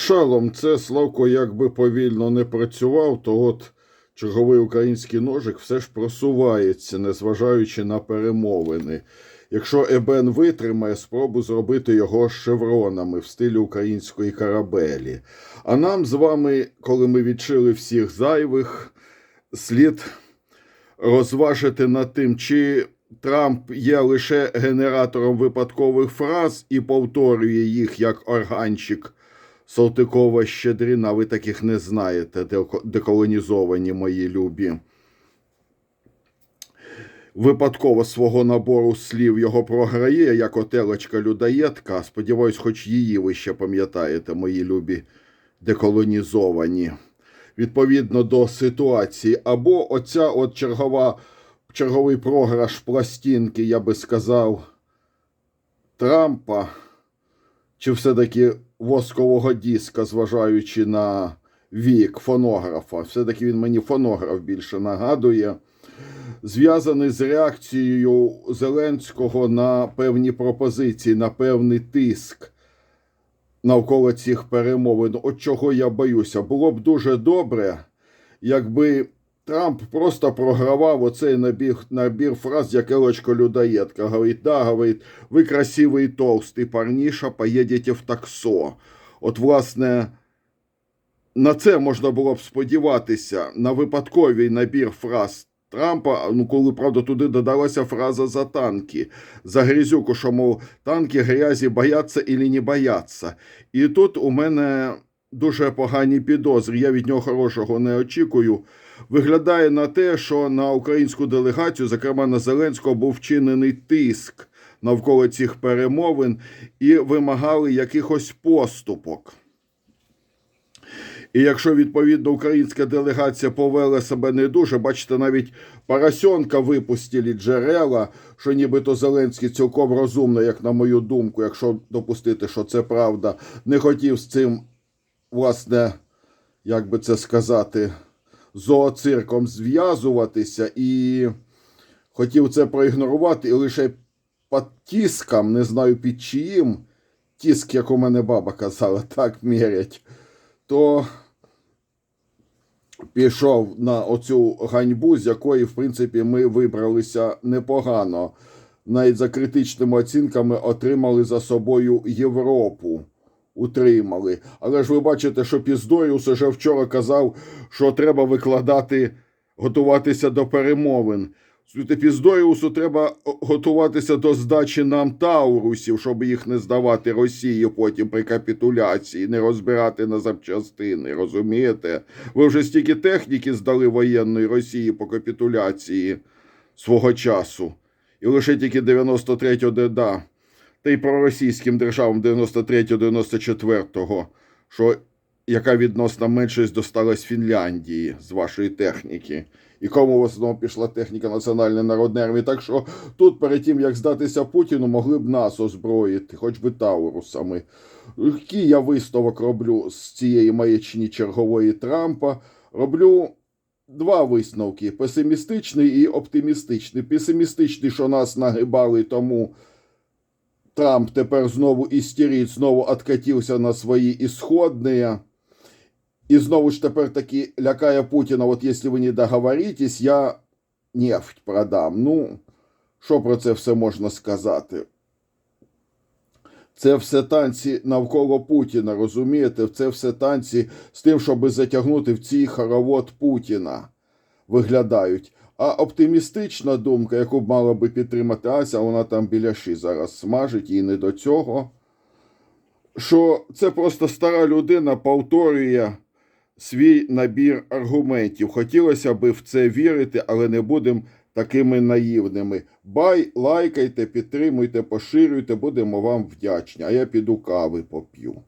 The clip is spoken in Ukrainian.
Шалом, це Славко якби повільно не працював, то от черговий український ножик все ж просувається, незважаючи на перемовини. Якщо Ебен витримає, спробу зробити його шевронами в стилі української корабелі. А нам з вами, коли ми відчили всіх зайвих, слід розважити над тим, чи Трамп є лише генератором випадкових фраз і повторює їх як органчик Салтикова Щедрина. Ви таких не знаєте, деколонізовані мої любі. Випадково свого набору слів його програє, як отелочка людоєдка. Сподіваюсь, хоч її ви ще пам'ятаєте, мої любі деколонізовані. Відповідно до ситуації, або оця от чергова, черговий програш пластинки, я би сказав, Трампа, чи все-таки воскового диска, зважаючи на вік фонографа. Все-таки він мені фонограф більше нагадує. Зв'язаний з реакцією Зеленського на певні пропозиції, на певний тиск навколо цих перемовин. От чого я боюся. Було б дуже добре, якби Трамп просто програвав оцей набір, набір фраз, як Елочко Людоєдка. Говорить, да, говорить, ви красивий толстий парніша, поїдете в таксо. От, власне, на це можна було б сподіватися, на випадковий набір фраз Трампа, ну коли правда туди додалася фраза за танки, за грязюку, що мов танки грязі бояться і не бояться. І тут у мене дуже погані підозри. Я від нього хорошого не очікую. Виглядає на те, що на українську делегацію, зокрема на Зеленського, був вчинений тиск навколо цих перемовин і вимагали якихось поступок. І якщо відповідно українська делегація повела себе не дуже, бачите, навіть Парасьонка випустили джерела, що нібито Зеленський цілком розумно, як на мою думку, якщо допустити, що це правда, не хотів з цим, власне, як би це сказати, зооцирком зв'язуватися і хотів це проігнорувати, і лише під тиском, не знаю під чиїм, тиск, як у мене баба казала, так мірять то пішов на оцю ганьбу, з якої, в принципі, ми вибралися непогано. Навіть за критичними оцінками отримали за собою Європу. Утримали. Але ж ви бачите, що Піздоріус уже вчора казав, що треба викладати, готуватися до перемовин. Піздоріусу треба готуватися до здачі нам Таурусів, щоб їх не здавати Росії потім при капітуляції, не розбирати на запчастини. Розумієте? Ви вже стільки техніки здали воєнної Росії по капітуляції свого часу. І лише тільки 93-го да, та й проросійським державам 93-94-го, що яка відносна меншість досталась Фінляндії з вашої техніки. І кому в основному пішла техніка Національної народної армії. Так що тут, перед тим як здатися Путіну, могли б нас озброїти, хоч би Таурусами. Який я висновок роблю з цієї маячні чергової Трампа? Роблю два висновки: песимістичний і оптимістичний. Песимістичний, що нас нагибали, тому Трамп тепер знову істерить, знову откатився на свої ісходні. І знову ж тепер таки лякає Путіна, от якщо ви не договоритесь, я нефть продам. Ну, що про це все можна сказати? Це все танці навколо Путіна, розумієте? Це все танці з тим, щоб затягнути в цей хоровод Путіна. Виглядають. А оптимістична думка, яку б мала би підтримати Ася, вона там біляші зараз смажить, їй не до цього. Що це просто стара людина повторює свій набір аргументів. Хотілося б в це вірити, але не будемо такими наївними. Бай, лайкайте, підтримуйте, поширюйте, будемо вам вдячні. А я піду кави поп'ю.